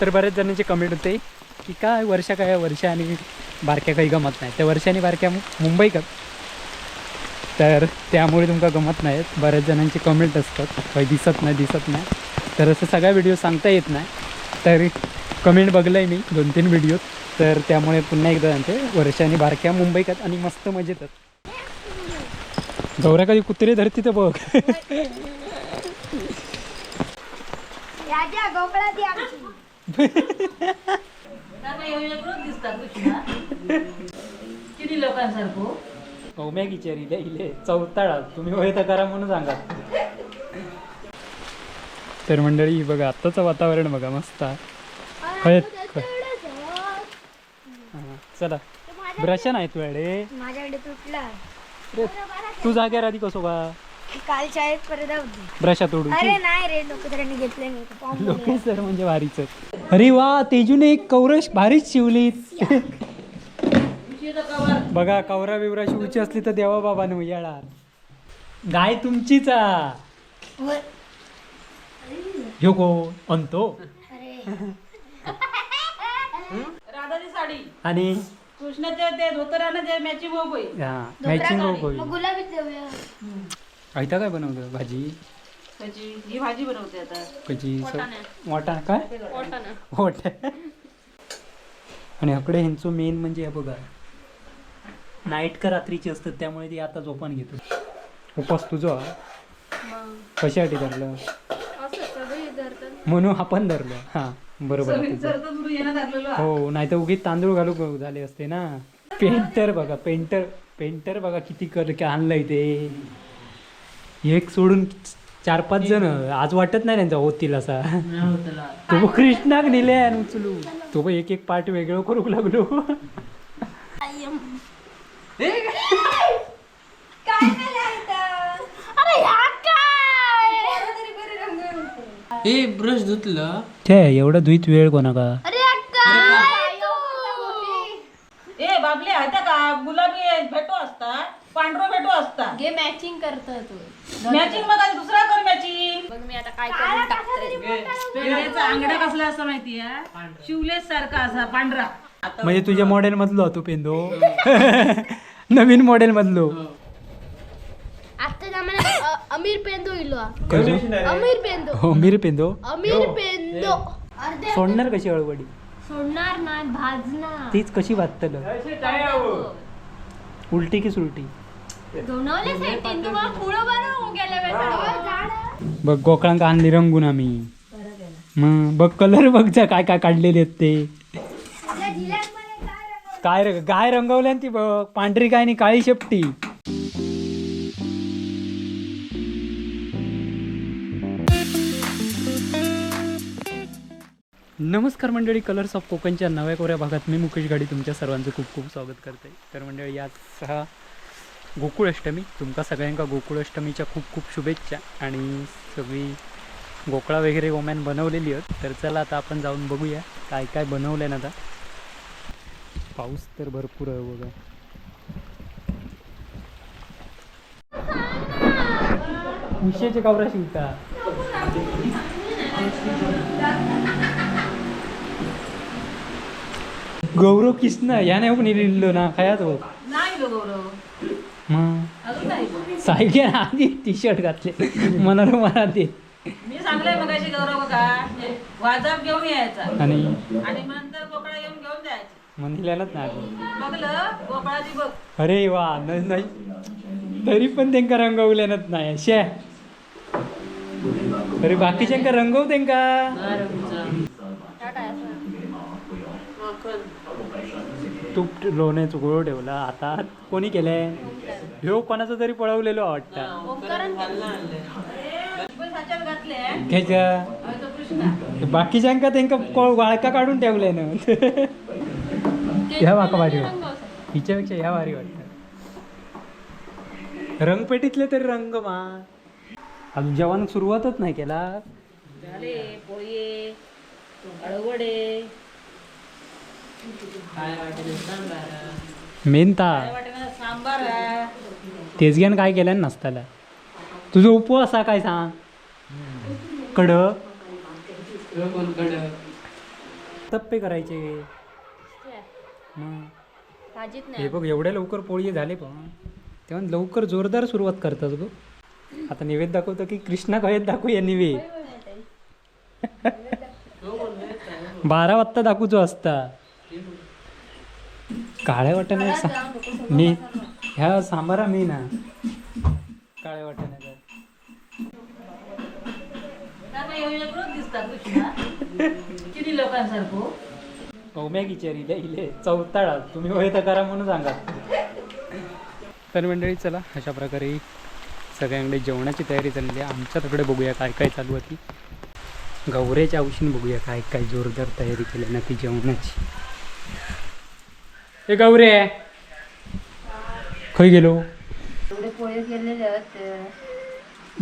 तर बऱ्याच जणांचे कमेंट होते की काय वर्षा काय वर्षा आणि बारक्या काही गमत नाही. त्या वर्षाने बारक्या मुंबई का तर त्यामुळे तुमका गमत नाहीत बऱ्याच जणांचे कमेंट असतात. काही दिसत नाही दिसत नाही. तर असं सगळ्या व्हिडिओ सांगता येत नाही. तर कमेंट बघलं आहे मी दोन तीन व्हिडिओ तर त्यामुळे पुन्हा एकदा सांगते वर्षाने बारक्या बारक्या मुंबईकर आणि मस्त मजेत गौऱ्या कधी कुत्रे धरती तर बघ. किती लोकांसारखं? कौम्या किचेरी इले चौताळा. तुम्ही तर करा म्हणून सांगा. तर मंडळी बघा आत्ताचं वातावरण बघा मस्त आहे. हळद. चला. ब्रश नाही तुझ्याकडे माझ्याकडे तुटला. रे, तू जाग्यावर आधी कसो का काल शाळेत परत होती ब्रशा तोडून अरे नाही रे लोक घेतले नाही. लोकेश सर म्हणजे भारीच अरे वा तेजूने एक कौरश भारीच शिवली. बघा कवरा बिवरा शिवची असली तर देवा बाबा न येणार गाय तुमचीच आ. वर. ह्यो को अंतो. अरे. राधाची साडी. आणि? कृष्णाच्या ते धोतरानं जे मॅचिंग हो गई हा मॅचिंग हो मग गुलाबीच देऊया आयता काय बनवलं? भाजी? त्याची ही भाजी बनवते आता. कची वाटाणा. काय? वाटा आणि अकडे ह्यांचं मेन म्हणजे हे बघा. नाईट का रात्रीची असतात त्यामुळे ती आता झोपान घेतो. उपास तुझा. कशासाठी धरलं? म्हणून आपण धरलं. हा बरोबर आहे तुझं. तर तू येणं धरलेलो आहे. हो नाही तर उगीच तांदूळ घालू झाले असते ना. पेंटर बघा पेंटर पेंटर बघा किती कर की आणलंय ते. एक सोडून चार पाच जण. आज वाटत नाही त्यांचा होतील असा. तो कृष्णाक नेले आणि उचलू. तो बघ एक एक पार्ट वेगळं करू लागलो. ए! ब्रश धुतलं. छे एवढं धुईत वेळ कोणा का ए बाबले आता का? गुलाबी भेटो असता पांढरो भेटो असता. घे मॅचिंग करतोय तू. मॅचिंग मग आता दुसरा कर मॅचिंग बघ मी आता काय करून अंगडा कसला असं माहितीये? शिवलेस सारखा असा पांढरा. म्हणजे तुझ्या मॉडेल मधलो तू पेंदो. नवीन मॉडेल मधलो. आता अमीर पेंदो इलो. हा. अमीर पेंदो. हो मिर पेंदो. अमीर पेंदो. अर्धे सोडणार कशी अळवडी? सोडणार ना भाजणार. तीच कशी वाचतलं? उलटी की सुलटी? बघ गोकळांक आणली रंगून आम्ही. मग बघ कलर बघ जा काय काय काढलेले आहेत ते. काय गाय रंगवल्या ती बघ पांढरी काय नाही काळी शेपटी. नमस्कार मंडळी कलर्स ऑफ कोकणच्या नव्या कोऱ्या भागात मी मुकेश गाडी तुमच्या सर्वांचं खूप खूप स्वागत करते. तर मंडळी आज सहा गोकुळाष्टमी तुमका सगळ्यांका गोकुळाष्टमीच्या खूप खूप शुभेच्छा आणि सगळी गोकळा वगैरे वमॅन बनवलेली आहेत. तर चला आता आपण जाऊन बघूया काय काय बनवलं ना आता. पाऊस तर भरपूर आहे बघा. उशेचे कावरा शिवता गौरव किसना याने पण लिहिलो ना खायात बघ. नाही गौरव. मग सायक्या आधी टी शर्ट घातले. मनाला मला ते मी सांगलंय मग गौरव का वाजप घेऊन यायचा. आणि? नंतर येऊन घेऊन जायची. म्हणलेलंच नाही बघलं गोपाळाची बघ. अरे वा न- नाही. तरी पण त्यांका रंगवल्यानच नाही. शे. अरे बाकीच्यांका रंगव त्यांका तूप लोण्याचं गोळ ठेवला. आता कोणी केलंय? ह्यो कोणाचा तरी पळवलेलो वाटतं. कृष्णा. बाकीच्यांका त्यांका को- वाळका काढून ठेवलंय ना? ह्या वाका भारी वाटत. हिच्यापेक्षा ह्या भारी वाटत. रंगपेटीतले तरी रंग मा. अजून जेवण सुरुवातच नाही केला. झाले पोळी अळवडे मेनता. सांबार आहे तेजग्यान काय केल्यान नसताला तुझं उपवास हा काय सांग? कड कोण कडं करायचे. मग भाजीत हे नाही बघ एवढ्या लवकर पोळी झाले पण तेव्हा लवकर जोरदार सुरुवात करतात ग आता निवेद दाखवतो की कृष्णा कळत दाखवूया निवेद बारा वाजता दाखवतो असता. काळ्या वाट्याने मी ह्या सांबारा मी ना. काळ्या कृष्णा किती लोकांसारखं. ओमॅगीचे इले इले चौताळा. तुम्ही होय तर करा म्हणून सांगा. तर मंडळी चला अशा प्रकारे सगळ्यांकडे जेवणाची तयारी चालली आहे. आमच्याकडे बघूया काय काय चालू होती. गौऱ्याच्या औषधी बघूया काय काय जोरदार तयारी केली ना ती जेवणाची. ए गौरे. खय गेलो?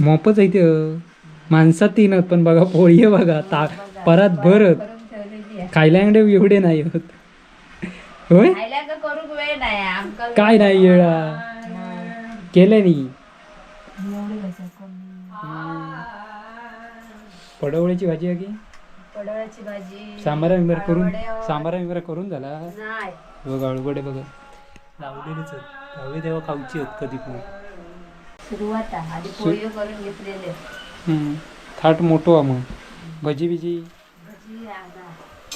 मोपच आहे ते. माणसात तीन पण बघा पोळी आहे बघा. ता परत भरत. खायला एवढे नाही होत. होय? काय नाही येळा. केलं नाही पडवळ्याची भाजी आहे की? भाजी सांबारा बिंबार करून सांबारा बिंबार करून झाला. नाही. बघा अळगडे बघा. लावलेलीच आहेत. हवे तेव्हा खाऊची आहेत कधी पण. सुरुवात आहे. आधी पोळी करून घेतलेले. हम्म. थाट मोठो आहे मग. भजी बिजी. भाजी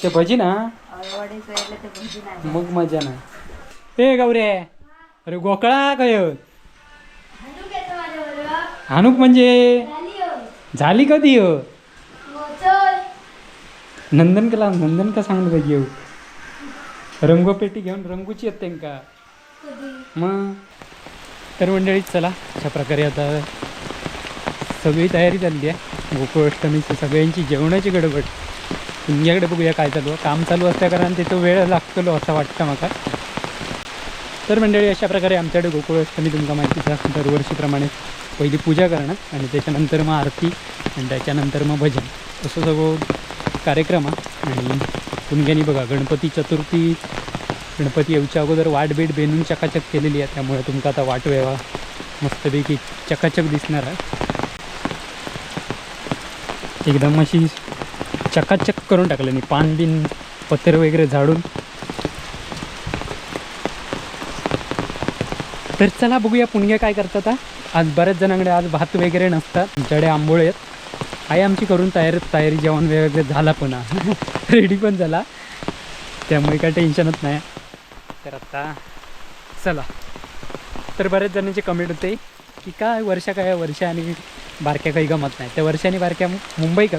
ते भजी ना? अळवडे सोयले ते भाजी नाही. मग मजा नाही. ए गौरे अरे गोकळा काय. हानुक म्हणजे? झाली कधी हो? नंदन केला नंदन का सांगलं पाहिजे येऊ. रंगोपेटी घेऊन रंगूची आहेत त्यांका मग? तर मंडळी चला अशा प्रकारे आता सगळी तयारी चालली आहे. गोकुळाष्टमीची सगळ्यांची जेवणाची गडबड. तुमच्याकडे बघूया काय चालू आहे. काम चालू असल्या कारण तिथं वेळ लागतलो असं वाटतं माका तर मंडळी अशा प्रकारे आमच्याकडे गोकुळाष्टमी तुमका माहितीच आहे. दरवर्षीप्रमाणे पहिली पूजा करणं आणि त्याच्यानंतर मग आरती आणि त्याच्यानंतर मग भजन. असं सगळं कार्यक्रम आहे आणि पुणग्यानी बघा गणपती चतुर्थी गणपती येऊच्या अगोदर वाट बीट बेनून चकाचक केलेली आहे. त्यामुळे तुमका आता वाट वेवा मस्तपैकी चकाचक दिसणार आहे. एकदम अशी चकाचक करून टाकलं पान बिन पत्र वगैरे झाडून. तर चला बघूया पुणग्या काय करतात आज बऱ्याच जणांकडे आज भात वगैरे नसतात. आमच्याकडे आंबोळे आहेत. आई आमची करून तयार तयारी जेवण वगैरे झाला पण. रेडी पण झाला. त्यामुळे काय टेन्शनच नाही. तर आत्ता चला. तर बऱ्याच जणांचे कमेंट होते की काय वर्षा काय वर्षा आणि बारक्या काही गमत नाही. त्या वर्षाने बारक्या मुंबई का?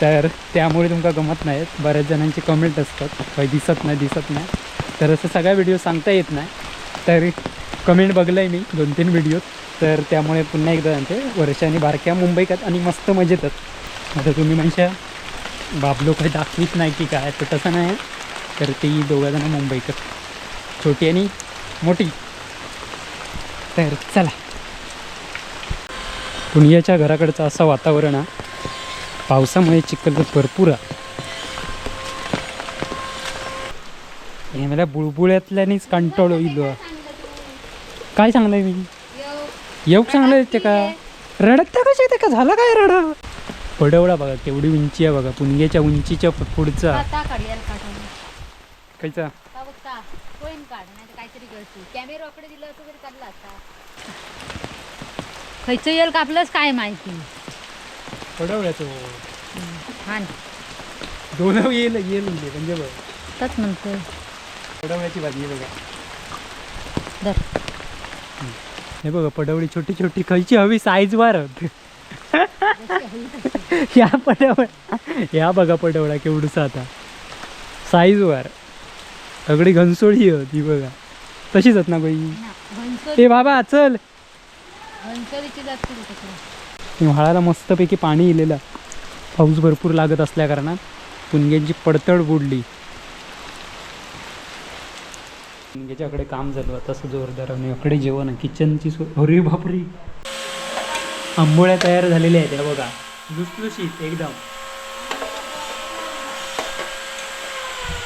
तर त्यामुळे तुमका गमत नाहीत बऱ्याच जणांचे कमेंट असतात. काही दिसत नाही दिसत नाही. तर असं सगळा व्हिडिओ सांगता येत नाही. तर कमेंट बघलं आहे मी दोन तीन व्हिडिओ तर त्यामुळे पुन्हा एकदा सांगते वर्षाने बारक्या मुंबईकात आणि मस्त मजेतच आता तुम्ही म्हणशा बाबलो काही दाखवीत नाही की काय तर तसं नाही. तर ती दोघंजणं मुंबईकर. छोटी आणि मोठी. तर चला. पुण्याच्या घराकडचं असं वातावरण आहे. पावसामुळे चिखल तर भरपूर आहे. मला बुळबुळ्यातल्यानीच कंटाळो इलो. काय सांगलंय मी येऊ सांगलंय ते का? रडत त्या कशा का झालं काय रड? पडवळा बघा केवढी उंची आहे बघा पुणग्याच्या उंचीच्या पुढचा. आता काढून. खायचा? का बघता कोण काढ नाही तर काहीतरी करतो कॅमेराकडे दिलं असं तरी चाललं असता. खयचं येईल कापलंच काय माहिती? पडवळ्याचं. हा. दोन येईल येईल म्हणजे म्हणजे बघ. तच म्हणतोय. पडवळ्याची भाजी आहे बघा. धर. हे बघा पडवळी छोटी छोटी खायची हवी साईज वार. या पडवळा या बघा पडवळा केवढूसा आता. साईज वार. सगळी घनसोळी होती बघा. तशीच आहेत ना बाई? ए बाबा चल. व्हाळाला मस्तपैकी पाणी इलेलं. पाऊस भरपूर लागत असल्या कारणात पुणग्यांची पडतड बुडली. पुणग्याच्याकडे काम झालं आता असं जोरदार आणि अकडे जेवण आहे किचनची सो अरे बापरे. आंबोळ्या तयार झालेल्या आहेत बघा. लुसलुशीत एकदम.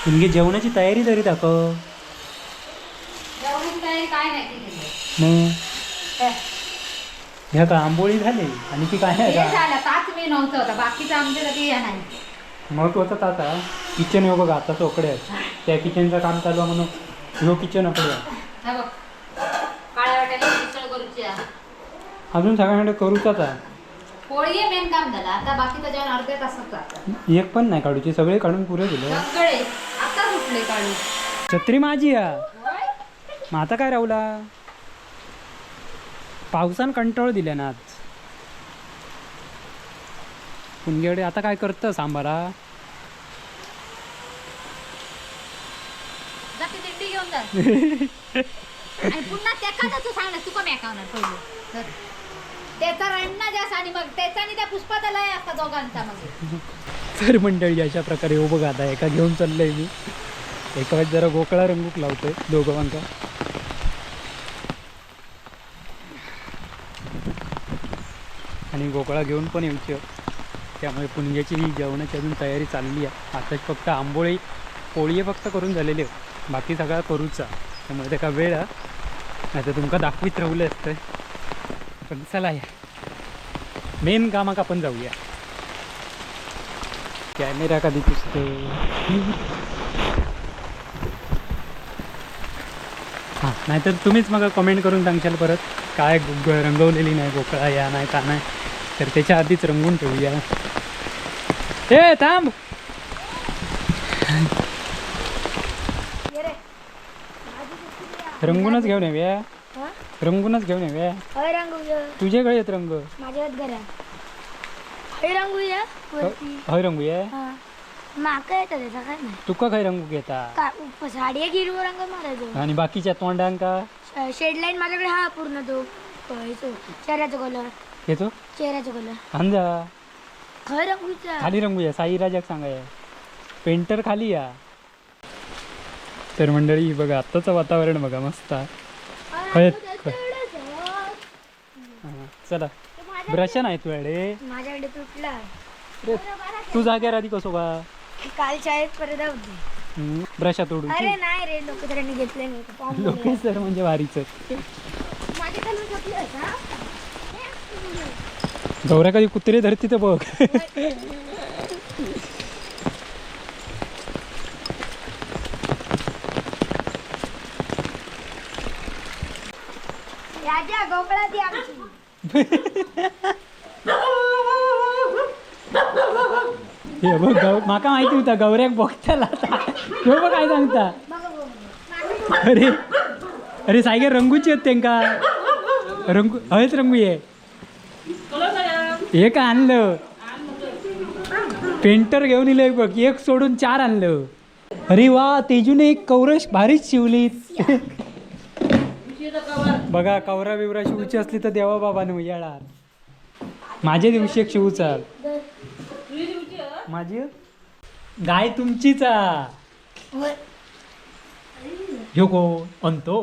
पुणगे जेवणाची तयारी तरी दाखव. मग ह्या का आंबोळी झाली? आणि ती काय आहे का? महत्वाचं आता किचन हो बघा आता सोकडे आहेत त्या किचनचं काम चालू आहे म्हणून. ह्यो किचन आपलं आहे. हा बघ काळ्या वाट्याला मिसळ करूची आहे. अजून सगळ्यांकडे करूचाच आहे. पोळी मेन काम झालं आता अर्ध्या तासात एक पण नाही काढूचे सगळे काढून पुरे दिले. सगळे. आता सुटले छत्री माझी आहे. मग आता काय राहुला? पावसान कंटाळ दिले ना आज. पुणगेडे आता काय करतं सांबारा जा ती दिंडी घेऊन जा आणि पुन्हा त्याचा तू सांग ना तुका मेकावणार पहिले तर त्याचा जास्त आणि मग त्याचा आणि त्या पुष्पाचा लय असता दोघांचा मग तर मंडळी अशा प्रकारे हो बघा आता एका घेऊन चाललंय मी एका वेळेस जरा गोकळा रंगूक लावतोय दोघांका आणि गोकळा घेऊन पण येऊची त्यामुळे पुणग्याची ही जेवणाची अजून तयारी चालली आहे आता फक्त आंबोळी पोळी फक्त करून झालेली आहे बाकी सगळा करूचा. त्यामुळे त्याका वेळ नाही तर तुमका दाखवीत राहुलं असतं. पण चला या. मेन कामाक आपण जाऊया. कॅमेरा कधी दिसतो हां नाहीतर तुम्हीच मग कमेंट करून सांगशाल परत. काय रंगवलेली नाही गोकळा या नाही का नाही. तर त्याच्या आधीच रंगवून ठेवूया. ए थांब! रंगूनच घेऊन येऊया. रंगूनच घेऊन येऊया. हय रंगूया. तुझ्याकडे येत रंग माझ्यात घरा. हय रंगूया. वरती. हय रंगूया. हा. माका येतं त्याचा काय नाही तुका खंय रंगू घेता? का उप- हिरवं रंग मारायचो आणि बाकीच्या तोंडांका शेड लाईन माझ्याकडे हा पूर्ण तो. चेहऱ्याचा कलर घेतो चेहऱ्याचा कलर अंजा खय रंगूचा. खाली रंगूया साई राजाक सांगाय. पेंटर खाली या. तर मंडळी बघा आत्ताचं वातावरण बघा मस्त आहे. चला. ब्रश नाही तुझ्याकडे? माझ्याकडे तुटला. रे, तू जाग्यावर आधी कसो का काल शाळेत परत होती ब्रशा तोडू अरे नाही रे घेतले नाही म्हणजे का गौऱ्या कधी कुत्रे धरती तर बघ. राजा ती आमची. हे बघ गौ माका माहिती होता गौऱ्याक बघताला ह्यो बघ काय सांगता? अरे अरे सायगे रंगूची आहेत त्यांका. रंगू हयच रंगू ये. हे का आणलं. पेंटर घेऊन इले बघ एक सोडून चार आणलं. अरे वा तेजूने एक कौरश भारीच शिवली बघा कवरा बिवरा शिवची असली तर देवा बाबाने येणार माझ्या दिवशी एक शिवचा माझी? गाय तुमचीच. ह्यो को अंतो.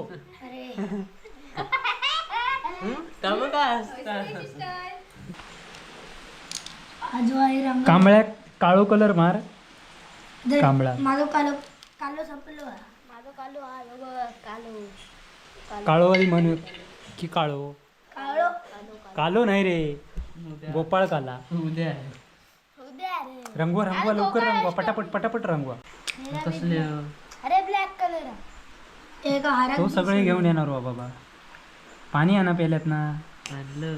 कांबळ्या काळो कलर मार. कांबळा. माझं कालो कालो संपलो हा. कालो हा कालो काळोवाली म्हण की काळो? कालो कालो नाही रे. गोपाळ काला. उद्या आहे. उद्या रे. रंगवा रंगवा लवकर रंगवा. पटापट पटापट रंगवा. कसले? अरे ब्लॅक कलर एक हारा तो सगळे घेऊन येणार वा बाबा. पाणी आणा पेल्यात ना. आणलं.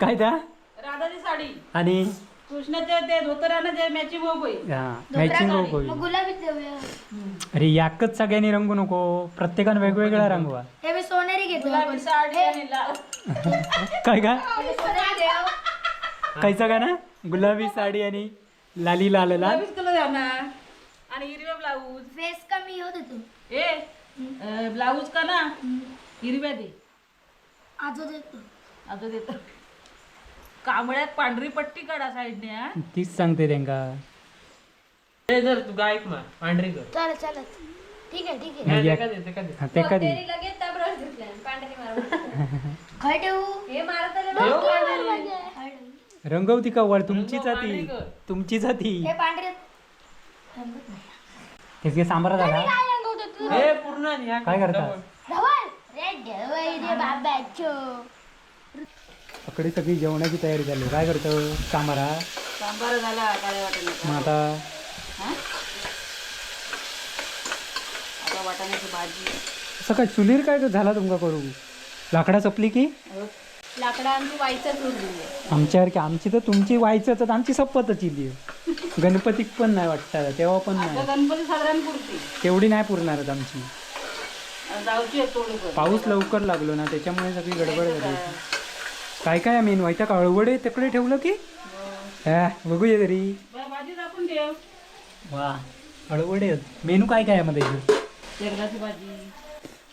काय त्या? राधाची साडी. आणि? ते धोतरानं जे मॅचिंग होई हा मॅचिंग होईल. मग गुलाबीच देऊया अरे याकच सगळ्यांनी रंगू नको. प्रत्येकानं वेगवेगळा रंगवा. हे मी सोनेरी घेतो गुलाबी साडी आणि लाल. काय काय कायचा का ना? गुलाबी साडी आणि लाली लाल लाल. गुलाबीच कलर आणि हिरव्या ब्लाऊज फेस कमी होत होतो. ए ब्लाऊज का ना? हिरव्या दे. आजो देतो आता देतो कांबळ्यात पांढरी पट्टी काढा साईडने हा. तीच सांगते त्यांका ते जर तू गायक मा पांढरी कर. चल चल ठीक आहे ठीक आहे. नाही, ते या- का दे, ते का दे. हा, ते कधी लगेच त्या ब्रश घेतल्या पांढरी मारून. खय ठेवू हे मारत रंगवती का वर तुमची जाती. तुमची जाती. हे पांढरे. त्याचे सांबारा झाला. काय रंगवतो तू? हे पूर्ण ह्या काय करता? धवल. रे धवल रे बाबाचो इकडे सगळी जेवणाची तयारी झाली काय करतं? कामारा सांबार झाला वाटाण्याचा मग आता? आता वाटाण्याची भाजी. असं काय चुलीर काय झाला तुमका करू लाकडा चपली की? लाकडा आमची उरली आमच्यासारखी आमची तर तुमची व्हायचं तर आमची सपतच इली. गणपतीक पण नाही वाटतं तेव्हा पण नाही. गणपती साधारण पुरते. तेवढी नाही पुरणारच आमची. जाऊची आहे थोडी पण. पाऊस लवकर लागलो ना त्याच्यामुळे सगळी गडबड झाली काय काय मेन व्हायचा कळवडे तिकडे ठेवलं की? हा, बघूया तरी. वा हळवडे मेनू काय काय आहे मध्ये भाजी.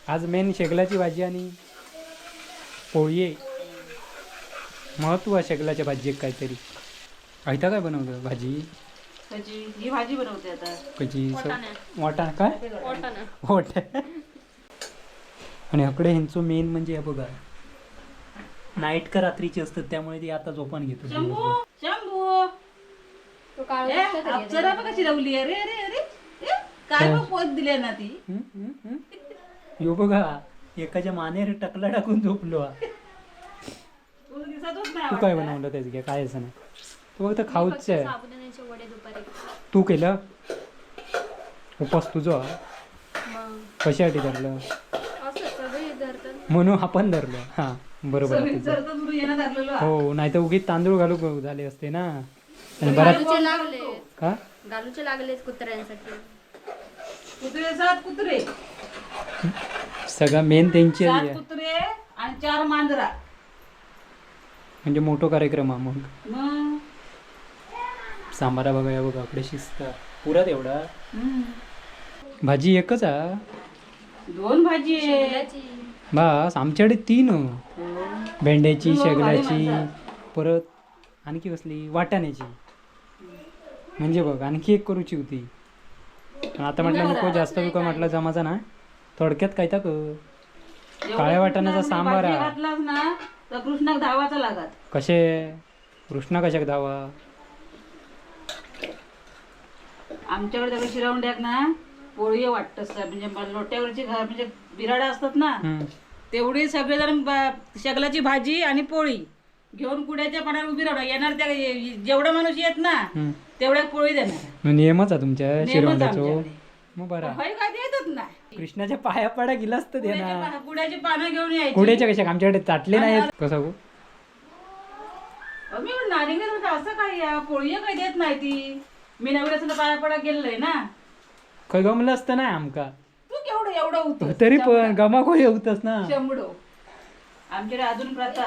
आज मेन शेगलाची भाजी आणि पोळी महत्त्व आहे शेगलाच्या भाजीक काहीतरी. आयता काय बनवलं भाजी? ही भाजी बनवते आता. कशी वाटाणा. काय? वाटा आणि अकडे ह्यांचं मेन म्हणजे हे बघा. नाईट का रात्रीची असतात त्यामुळे ती आता झोपान घेतो. शंभू शंभू. तो काळ ए, अप्सरा बघ कशी लावली अरे अरे अरे. ए, काय पोत दिले ना ती. हम्म, हम्म, हम्म. यो बघा एकाच्या मानेर टकला टाकून झोपलो. हा. तुला दिसतच नाही तू काय बनवलं त्याच घ्या काय असं नाही. तू फक्त खाऊच आहे साबुदाण्याचे वडे दुपारी तू केलं? उपास तुझं? मग. कशासाठी धरलं? असं सगळे धरतात. म्हणून आपण धरलं. हा. बरोबर आहे. तुझं. हो नाही तर उगीच तांदूळ घालू झाले असते ना. आणि बराच गालूचे लागले. का? गालूचे कुत्र्यांसाठी. कुत्रे सात कुत्रे. सगळा मेन त्यांची सात आहे. कुत्रे आणि चार मांजरा. म्हणजे मोठो कार्यक्रम हा मग. मग? सांबारा बघा या बघा आपले शिस्त. पुरात एवढा. हम्म. भाजी एकच हा दोन भाजी आहे. बस आमच्याकडे तीन. हो, भारी शेगलाची माणसं. परत आणखी कसली? वाटाण्याची. म्हणजे बघ आणखी एक करूची होती. पण आता म्हटलं नको जास्त तुका म्हटलं जमाचा ना. थोडक्यात काय तर काळ्या वाटाण्याचा सांबार हा. कृष्णाक धावाचा लागत कसे कृष्णा कशाक धावा? आमच्याकडे सगळे शिरावंड्याक ना पोळी वाटत म्हणजे लोट्यावरची म्हणजे बिराडा असतात ना. तेवढी सगळेजण शेगलाची भाजी आणि पोळी घेऊन कुड्याच्या पाण्यावर उभी राहणार येणार त्या जेवढा माणूस येत ना. तेवढ्या पोळी देणार. नियमच आहे तुमच्या शिरवंडाचो. मग बरा. होय काय देतच नाही. कृष्णाच्या पाया पडा गेलाच तर दे कुड्याच्या ना पा- कुड्याची पानं घेऊन यायची. कुड्याच्या कशा आमच्याकडे चाटले नाहीत. कसं गो? मी म्हणलं, असं काय या पोळी काय देत नाही ती. मी नवऱ्याचं पाया पडा गेलोय ना. खय गमलं असतं ना आमका. तू केवढं एवढं होतं तरी पण गमा कोण येऊतच ना. शंभडो. आमच्याकडे अजून प्रथा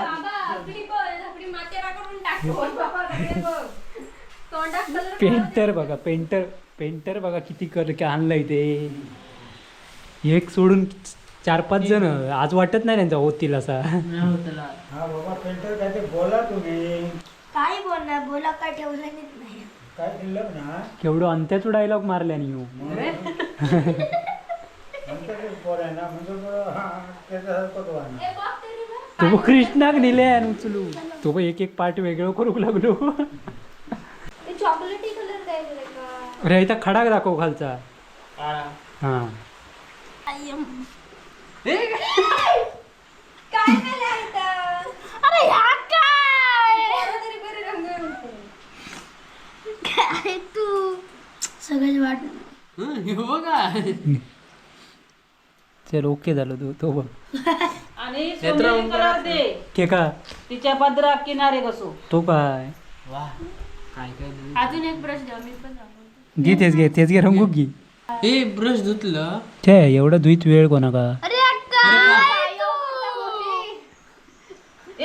पेंटर बघा पेंटर पेंटर बघा किती कर की आणलंय ते. एक सोडून चार पाच जण आज वाटत नाही त्यांचा होतील असा. काही बोलणार बोला काय ठेवलं नाही. केवढं अंत्याचो डायलॉग मारल्या नी ह्यो. तो बघ कृष्णाक नेले आणि उचलू तो बघ एक एक पार्ट वेगळं करूक लागलो. ते चॉकलेटी कलर द्यायचे का? अरे इथं खडाक दाखव खालचा. हा. काय नाही लिहायचं? अरे चल ओके झालं तू तो बघ आणि सोनेरी दे. के का? तिच्या पदरा किनारे कसो तो काय? वा काय काय नाही. अजून एक ब्रश द्या मी पण दाखवते. घे तेच घे तेच घे रंगू घे. ए ब्रश धुतलं. छे एवढं दुईत वेळ कोणा का अरे काय तू?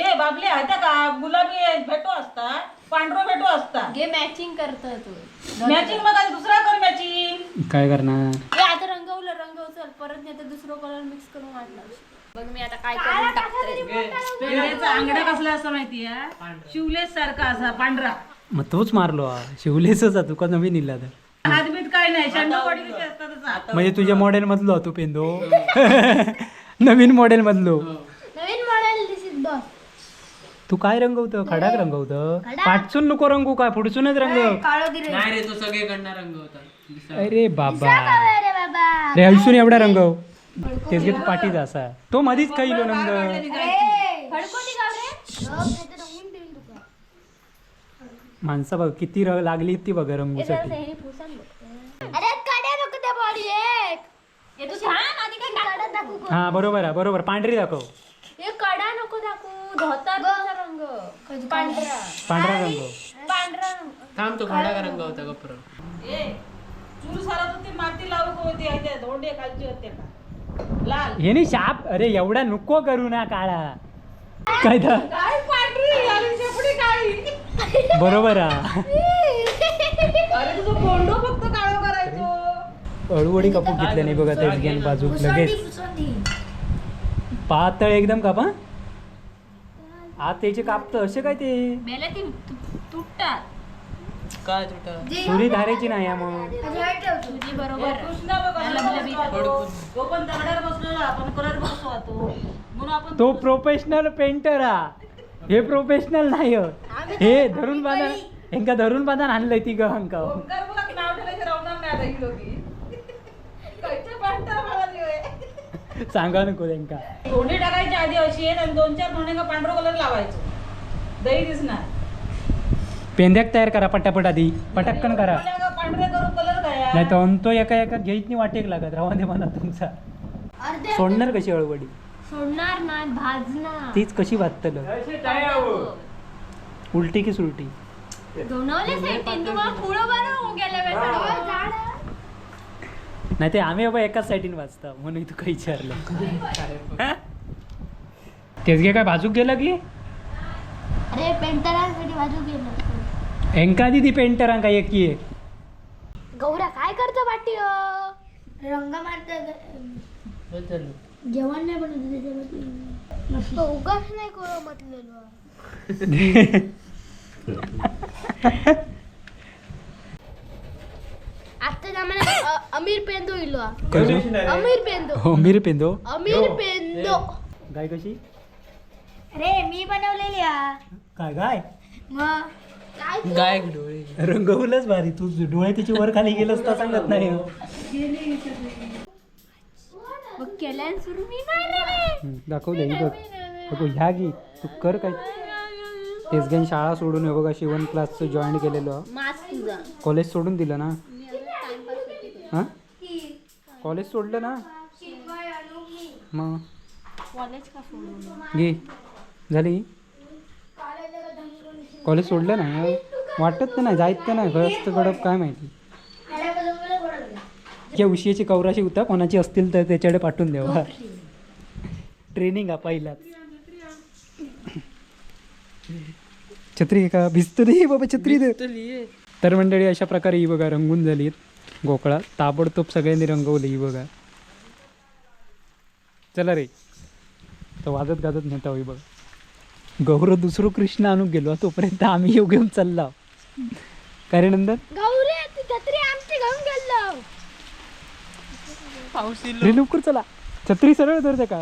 ए बाबले आता का गुलाबी भेटो असतात पांढरो भेटो असतात घे मॅचिंग करत तू. मॅचिंग मग आता दुसरा कर मॅचिंग काय करणार? हे चल परत नाही तर दुसरं कलर मिक्स करून वाटलं बघ मी आता काय करून टाकते पेढ्याचा अंगडा कसला असं माहितीये? शिवलेस सारखा असा पांढरा. मग तोच मारलो हा. शिवलेसच हा तुका नवीन इला तर. हातबीत काय नाही शंडोपाटी कशी असतात तसा. म्हणजे तुझ्या मॉडेल मधलो तू पेंदो. नवीन मॉडेल मधलो. नवीन मॉडेल तू काय रंगवतं? खडाक रंगवतं? पाठसून नको रंगू काय पुढसूनच रंगव. काळो दिले नाही रे तो सगळीकडनं रंग होता अरे बाबा. बाबा रे हलसून एवढा रंगव तेच घे तू पाठीचा असा. तो मधीच का रे. बघ, नाहीतर माणसं बघ किती र लागली ती बघ रंगूसाठी. अरे काढ्या नको त्या बॉडी एक. हे तू थांब आधी काय काढा दाखवू. का? हा बरोबर आहे बरोबर. पांढरी दाखव. हे कडा नको दाखवू. धोतारचा रंग. पांढरा. पांढरा रंग. पांढरा रंग. थांब तो खडा रंग होता गप्र ती माती होती धोंडे खालची होते का? लाल. हे नाही शाप अरे एवढा नको करू ना काळा. काय तर? काय पांढरी आणि शेपडी काळी. बरोबर आहे अरे तुझं कोंडो फक्त काळो करायचो. अळूवडी कापून घेतल्या नाही बघा तेच घेऊन बाजूक पुसंडी, लगेच. पातळ एकदम कापा. आत त्याचे कापतं असे काय ते? ती तु- तुटतात. काय तुटा जे सुरी धारायची नाही आहे मग. तुझी बरोबर. तो पण दगडावर बसलेला आपण कलर बसतो तो म्हणून आपण तो प्रोफेशनल पेंटर हा. हे प्रोफेशनल नाही हो. हे धरून बांधा हेंका धरून बांधा आणलंय ती गहंका ओंकार बघा की नाव ठेवायचं राहणार नाही आता ही लोकी कायच्या पांढरा मला देऊ सांगा नको त्यांका. धोंडे टाकायची आधी अशी आहेत आणि दोन चार धोंडे का पांढरा कलर लावायचो. दही दिसणार. पेंद्याक तयार करा पटापट आधी. पटक्कन करा. नाही तर अंतो एका एका घेत नाही वाटेक लागत. रावा दे मला तुमचा. सोडणार कशी अळवडी सोडणार नाही भाजणार. तीच कशी वाचतल उलटी की सुलटी? दोनवले साईडीन तुम्हाला पुढं बरं होऊन गेलं बे सगळं. नाही ते आम्ही बाबा एकाच साईडीन वाचता म्हणून तू काही विचारलं. तेच घे काय बाजूक गेलं की अरे पेंटरांसाठी बाजू गेलं हेंका दिदी पेंटर काय एक की एक. गौऱ्या काय करतो पाठी रंग मारत जेवण नाही बनवत त्याच्यामध्ये. उगाच नाही करू म्हटलेलो. आता जमान्यात अ- अमीर पेंदो इलो. अमीर पेंदो. हो मीर पेंदो. अमीर पेंदो. गाय कशी? अरे मी बनवलेली आ काय गाय? मग? काय गायक डोळे. रंगवलंच भारी. तू डोळे त्याची वर खाली गेलंस तर सांगत नाही. हो. मग केल्यान सुरू मी. हम्म, दाखवलं ही बघ. ह्या गी तू कर काय. तेच घेऊन शाळा सोडून हे बघा शिवण क्लासचं जॉईन केलेलं. तुझा. कॉलेज सोडून दिलं ना? हां? कॉलेज सोडलं ना? मग? कॉलेज का सोडून? घे. झाली? कॉलेज सोडलं ना वाटत तर नाही जायत तर नाही तर गडप काय माहिती. या उशियाची कवराशी होता कोणाची असतील तर त्याच्याकडे पाठवून द्यावा ट्रेनिंग हा पहिलाच. छत्री का? भिजत दे बाबा छत्री तर. मंडळी अशा प्रकारे ही बघा रंगून झालीत गोकळा. ताबडतोब सगळ्यांनी रंगवली ही बघा. चला रे. तर वाजत गाजत नेता होई बघ. गौरव दुसरं कृष्ण आणून गेलो तोपर्यंत आम्ही येऊ घेऊन चालला काय रे नंदन गौरी ती छत्री आमची घेऊन गेलो पाऊस रे लवकर चला छत्री सरळ धरते का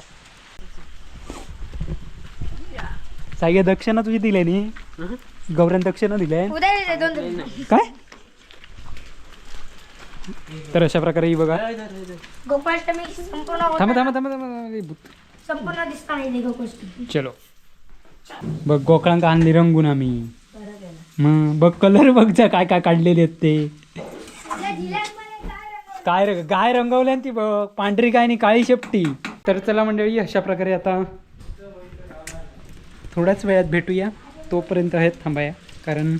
साई दक्षिणा तुझी दिली नी गौऱ्यान दक्षिणा दिल्या उद्या दोन काय तर अशा प्रकारे ही बघा गोपाष्टमी संपूर्ण थांबा थांबा थांबा थांबा संपूर्ण दिसता नाही गोपाष्टमी चलो बघ गोकळांक आणली रंगून आम्ही. मग बघ कलर बघ जा काय काय काढलेले आहेत ते. काय रंग गाय रंगवल्या ती बघ पांढरी गाय आणि काळी शेपटी. तर चला मंडळी अशा प्रकारे आता थोड्याच वेळात भेटूया. तोपर्यंत आहेत थांबाया. कारण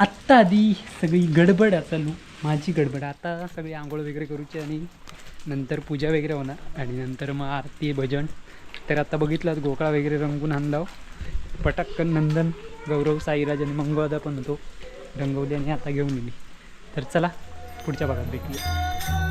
आत्ता आधी सगळी गडबड आता चालू. माझी गडबड. आता सगळी आंघोळ वगैरे करूची आणि नंतर पूजा वगैरे होणार. आणि नंतर मग आरती भजन. तर आता बघितलात गोकळा वगैरे रंगून आणलाव हो. पटक्कन नंदन गौरव साईराज आणि मंगळदा पण होतो. रंगवली आणि आता घेऊन गेली. तर चला पुढच्या भागात भेटूया.